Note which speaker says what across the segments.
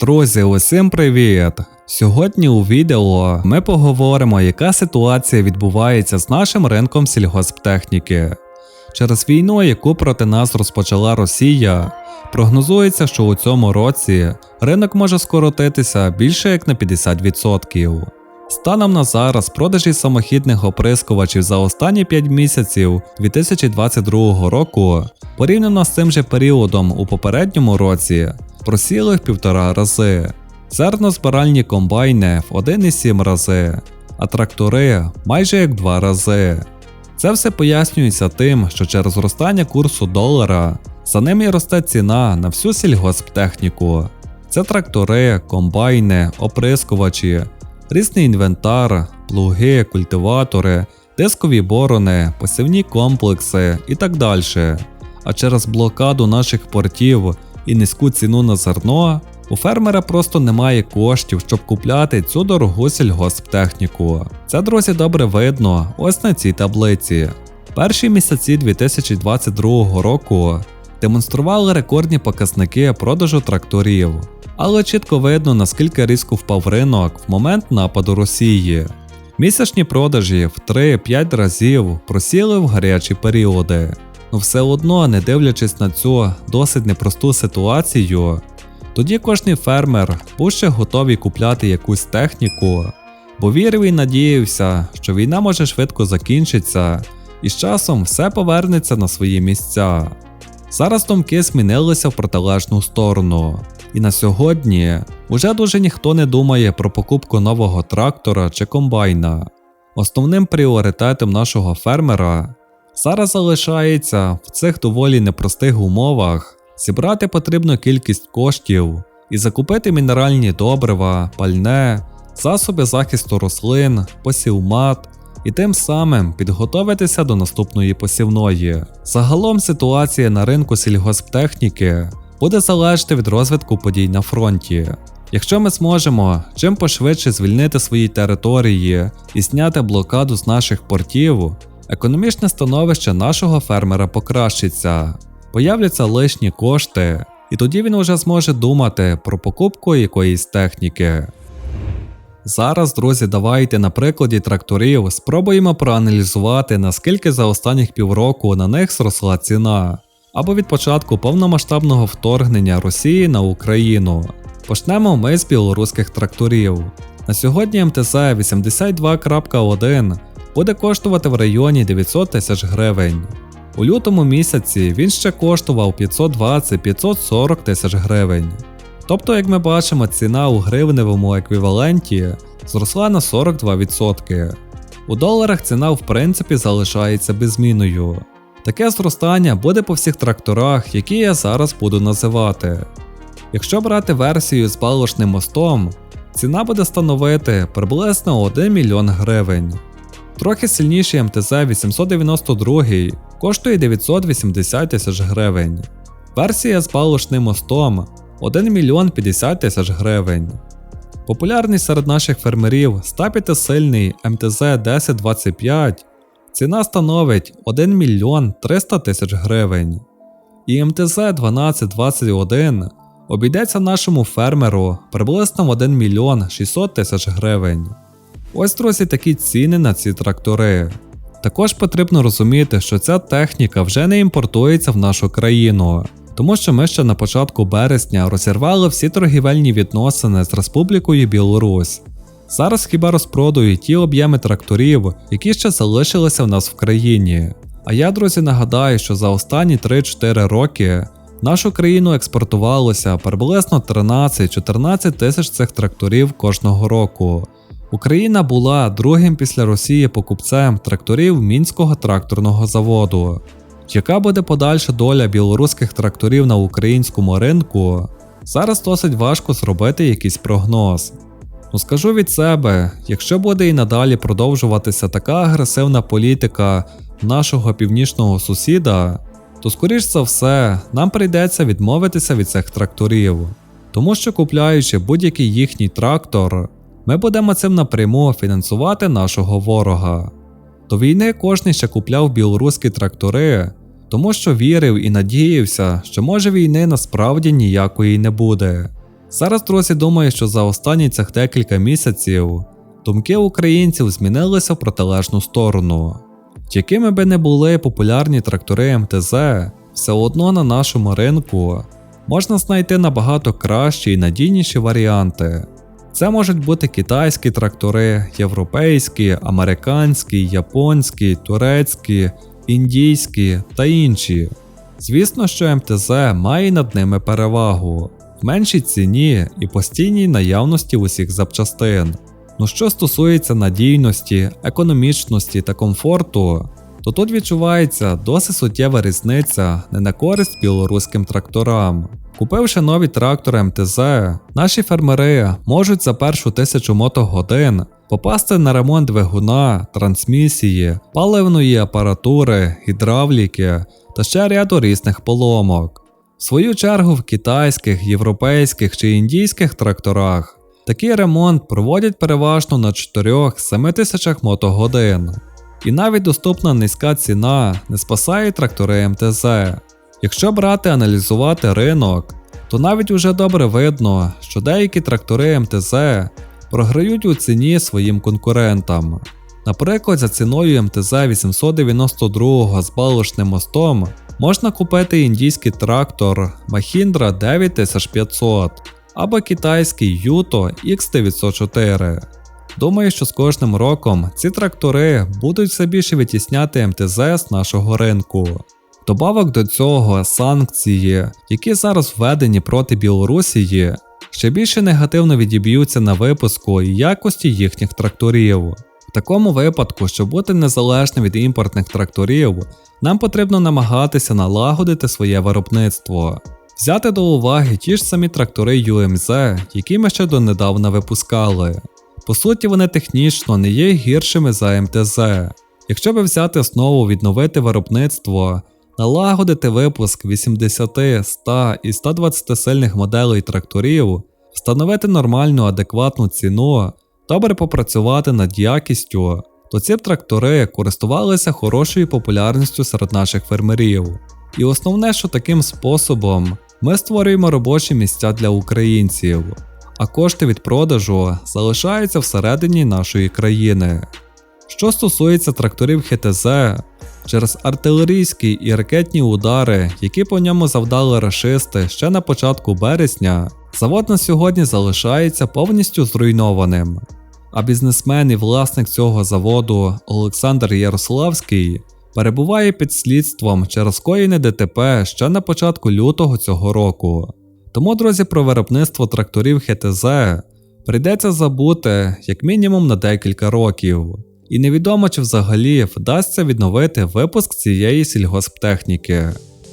Speaker 1: Друзі, усім привіт! Сьогодні у відео ми поговоримо, яка ситуація відбувається з нашим ринком сільгосптехніки. Через війну, яку проти нас розпочала Росія, прогнозується, що у цьому році ринок може скоротитися більше як на 50%. Станом на зараз продажі самохідних оприскувачів за останні 5 місяців 2022 року порівняно з цим же періодом у попередньому році просіли в півтора рази, зернозбиральні комбайни в 1,7 рази, а трактори майже як 2 рази. Це все пояснюється тим, що через зростання курсу долара за ним і росте ціна на всю сільгосптехніку. Це трактори, комбайни, оприскувачі, різний інвентар, плуги, культиватори, дискові борони, посівні комплекси і так далі. А через блокаду наших портів і низьку ціну на зерно, у фермера просто немає коштів, щоб купляти цю дорогу сільгосптехніку. Це, друзі, добре видно ось на цій таблиці. Перші місяці 2022 року демонстрували рекордні показники продажу тракторів, але чітко видно, наскільки різко впав ринок в момент нападу Росії. Місячні продажі в 3-5 разів просіли в гарячі періоди. Ну все одно, не дивлячись на цю досить непросту ситуацію, тоді кожний фермер був ще готовий купляти якусь техніку, бо вірив і надіявся, що війна може швидко закінчитися, і з часом все повернеться на свої місця. Зараз думки змінилися в протилежну сторону, і на сьогодні уже дуже ніхто не думає про покупку нового трактора чи комбайна. Основним пріоритетом нашого фермера зараз залишається в цих доволі непростих умовах зібрати потрібну кількість коштів і закупити мінеральні добрива, пальне, засоби захисту рослин, посівмат і тим самим підготовитися до наступної посівної. Загалом ситуація на ринку сільгосптехніки буде залежати від розвитку подій на фронті. Якщо ми зможемо чим пошвидше звільнити свої території і зняти блокаду з наших портів, економічне становище нашого фермера покращиться, появляться лишні кошти, і тоді він уже зможе думати про покупку якоїсь техніки. Зараз, друзі, давайте на прикладі тракторів спробуємо проаналізувати, наскільки за останніх півроку на них зросла ціна, або від початку повномасштабного вторгнення Росії на Україну. Почнемо ми з білоруських тракторів. На сьогодні МТЗ 82.1 буде коштувати в районі 900 тисяч гривень. У лютому місяці він ще коштував 520-540 тисяч гривень. Тобто, як ми бачимо, ціна у гривневому еквіваленті зросла на 42%. У доларах ціна в принципі залишається беззмінною. Таке зростання буде по всіх тракторах, які я зараз буду називати. Якщо брати версію з балошним мостом, ціна буде становити приблизно 1 мільйон гривень. Трохи сильніший МТЗ 892 коштує 980 тисяч гривень. Версія з балошним мостом 1 мільйон 50 тисяч гривень. Популярний серед наших фермерів 105-сильний МТЗ 1025 ціна становить 1 мільйон 300 тисяч гривень. І МТЗ 1221 обійдеться нашому фермеру приблизно в 1 мільйон 600 тисяч гривень. Ось друзі такі ціни на ці трактори. Також потрібно розуміти, що ця техніка вже не імпортується в нашу країну, тому що ми ще на початку березня розірвали всі торгівельні відносини з Республікою Білорусь. Зараз хіба розпродають ті об'єми тракторів, які ще залишилися в нас в країні. А я, друзі, нагадаю, що за останні 3-4 роки в нашу країну експортувалося приблизно 13-14 тисяч цих тракторів кожного року. Україна була другим після Росії покупцем тракторів Мінського тракторного заводу. Яка буде подальша доля білоруських тракторів на українському ринку? Зараз досить важко зробити якийсь прогноз. Скажу від себе, якщо буде і надалі продовжуватися така агресивна політика нашого північного сусіда, то скоріш за все нам прийдеться відмовитися від цих тракторів, тому що купляючи будь-який їхній трактор, ми будемо цим напряму фінансувати нашого ворога. До війни кожний ще купляв білоруські трактори, тому що вірив і надіявся, що може війни насправді ніякої не буде. Зараз, друзі, думаю, що за останні цих декілька місяців думки українців змінилися в протилежну сторону. Якими би не були популярні трактори МТЗ, все одно на нашому ринку можна знайти набагато кращі і надійніші варіанти. Це можуть бути китайські трактори, європейські, американські, японські, турецькі, індійські та інші. Звісно, що МТЗ має над ними перевагу в меншій ціні і постійній наявності усіх запчастин. Ну що стосується надійності, економічності та комфорту, то тут відчувається досить суттєва різниця не на користь білоруським тракторам. Купивши нові трактори МТЗ, наші фермери можуть за першу тисячу мотогодин попасти на ремонт двигуна, трансмісії, паливної апаратури, гідравліки та ще ряду різних поломок. В свою чергу в китайських, європейських чи індійських тракторах такий ремонт проводять переважно на 4-7 тисячах мотогодин. І навіть доступна низька ціна не спасає трактори МТЗ. Якщо брати аналізувати ринок, то навіть уже добре видно, що деякі трактори МТЗ програють у ціні своїм конкурентам. Наприклад, за ціною МТЗ 892 з балочним мостом можна купити індійський трактор Mahindra 9500 або китайський Yuto X904. Думаю, що з кожним роком ці трактори будуть все більше витісняти МТЗ з нашого ринку. Добавок до цього санкції, які зараз введені проти Білорусії, ще більше негативно відіб'ються на випуску і якості їхніх тракторів. Такому випадку, щоб бути незалежним від імпортних тракторів, нам потрібно намагатися налагодити своє виробництво, взяти до уваги ті ж самі трактори UMZ, які ми ще донедавна випускали. По суті, вони технічно не є гіршими за МТЗ. Якщо би взяти основу відновити виробництво, налагодити випуск 80, 100 і 120 сильних моделей тракторів, встановити нормальну адекватну ціну, добре попрацювати над якістю, то ці трактори користувалися хорошою популярністю серед наших фермерів. І основне, що таким способом ми створюємо робочі місця для українців, а кошти від продажу залишаються всередині нашої країни. Що стосується тракторів ХТЗ, через артилерійські і ракетні удари, які по ньому завдали рашисти ще на початку березня, завод на сьогодні залишається повністю зруйнованим. А бізнесмен і власник цього заводу Олександр Ярославський перебуває під слідством через коїне ДТП ще на початку лютого цього року. Тому, друзі, про виробництво тракторів ХТЗ прийдеться забути як мінімум на декілька років, і невідомо чи взагалі вдасться відновити випуск цієї сільгосптехніки.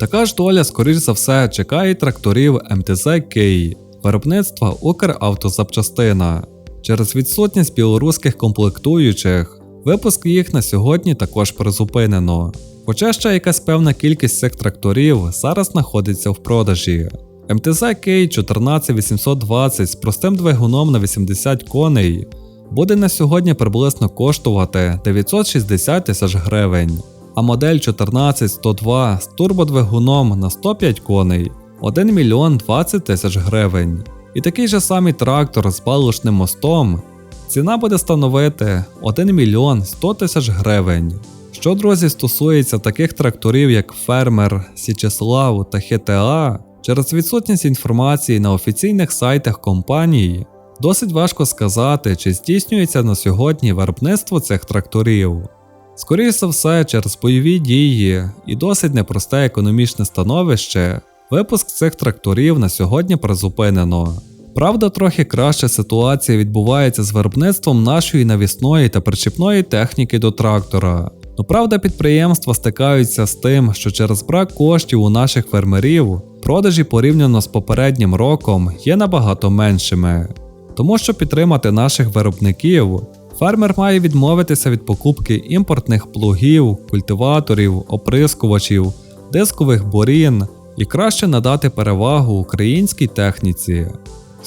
Speaker 1: Така ж доля, скоріш за все, чекає тракторів МТЗ Кей, виробництва Укравтозапчастина. Через відсутність білоруських комплектуючих, випуск їх на сьогодні також призупинено. Хоча ще якась певна кількість цих тракторів зараз знаходиться в продажі. МТЗ Кей 14820 з простим двигуном на 80 коней буде на сьогодні приблизно коштувати 960 тисяч гривень, а модель 14102 з турбодвигуном на 105 коней 1 мільйон 20 тисяч гривень. І такий же самий трактор з балушним мостом ціна буде становити 1 мільйон 100 тисяч гривень. Що, друзі, стосується таких тракторів, як Фермер, Січеслав та ХТА, через відсутність інформації на офіційних сайтах компанії, досить важко сказати, чи здійснюється на сьогодні виробництво цих тракторів. Скоріше за все, через бойові дії і досить непросте економічне становище, випуск цих тракторів на сьогодні призупинено. Правда, трохи краща ситуація відбувається з виробництвом нашої навісної та причіпної техніки до трактора. Ну правда, підприємства стикаються з тим, що через брак коштів у наших фермерів продажі порівняно з попереднім роком є набагато меншими. Тому що підтримати наших виробників, фермер має відмовитися від покупки імпортних плугів, культиваторів, оприскувачів, дискових борін і краще надати перевагу українській техніці.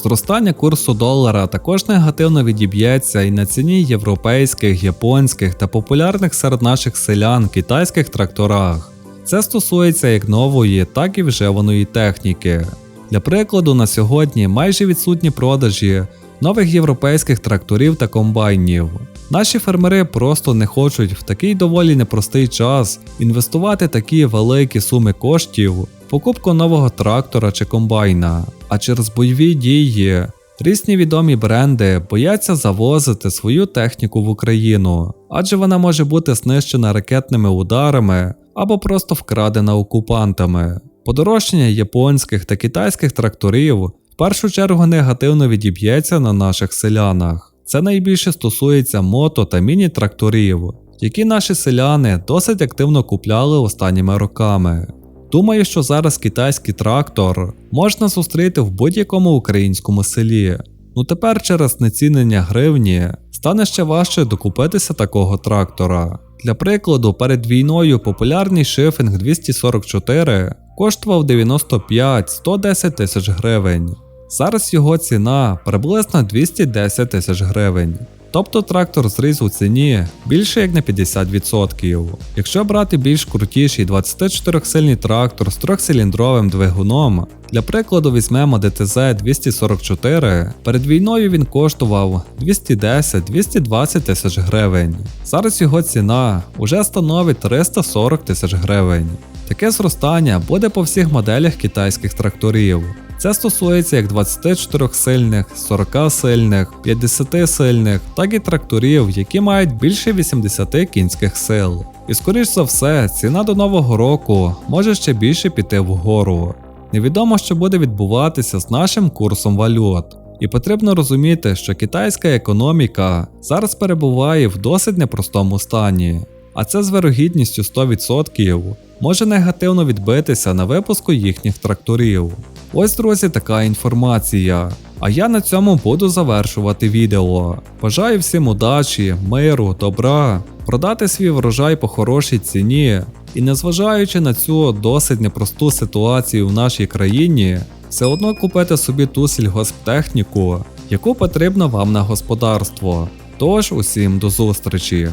Speaker 1: Зростання курсу долара також негативно відіб'ється і на ціні європейських, японських та популярних серед наших селян китайських тракторах. Це стосується як нової, так і вживаної техніки. Для прикладу, на сьогодні майже відсутні продажі нових європейських тракторів та комбайнів. Наші фермери просто не хочуть в такий доволі непростий час інвестувати такі великі суми коштів в покупку нового трактора чи комбайна. А через бойові дії різні відомі бренди бояться завозити свою техніку в Україну, адже вона може бути знищена ракетними ударами або просто вкрадена окупантами. Подорожчання японських та китайських тракторів в першу чергу негативно відіб'ється на наших селянах. Це найбільше стосується мото та міні-тракторів, які наші селяни досить активно купляли останніми роками. Думаю, що зараз китайський трактор можна зустріти в будь-якому українському селі. Ну тепер через знецінення гривні стане ще важче докупитися такого трактора. Для прикладу, перед війною популярний шифінг 244 коштував 95-110 тисяч гривень. Зараз його ціна приблизно 210 тисяч гривень. Тобто трактор зріс у ціні більше як на 50%. Якщо брати більш крутіший 24-сильний трактор з трьохциліндровим двигуном, для прикладу візьмемо DTZ 244, перед війною він коштував 210-220 тисяч гривень. Зараз його ціна вже становить 340 тисяч гривень. Таке зростання буде по всіх моделях китайських тракторів. Це стосується як 24 сильних, 40 сильних, 50 сильних, так і тракторів, які мають більше 80 кінських сил. І скоріш за все, ціна до нового року може ще більше піти вгору. Невідомо, що буде відбуватися з нашим курсом валют. І потрібно розуміти, що китайська економіка зараз перебуває в досить непростому стані, а це з вирогідністю 100% може негативно відбитися на випуску їхніх тракторів. Ось, друзі, така інформація. А я на цьому буду завершувати відео. Бажаю всім удачі, миру, добра, продати свій врожай по хорошій ціні. І незважаючи на цю досить непросту ситуацію в нашій країні, все одно купити собі ту сільгосптехніку, яку потрібно вам на господарство. Тож усім до зустрічі!